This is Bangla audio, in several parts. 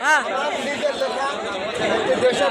হ্যাঁ। দেশের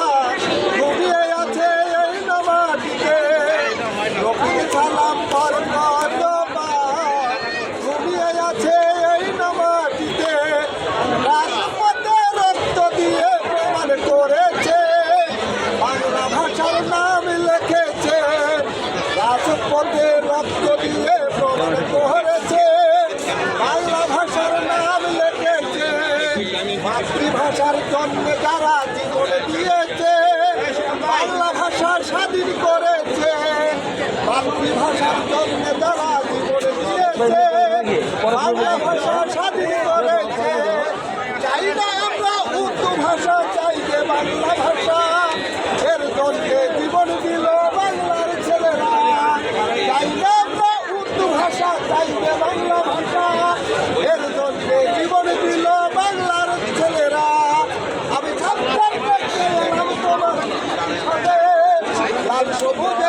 মাতৃভাষার জন্য যারা জীবন দিয়েছে, বাংলা ভাষার স্বাধীন করেছে, মাতৃভাষার জন্য যারা জীবন দিয়েছে, বাংলা ভাষার স্বাধীন সবুজ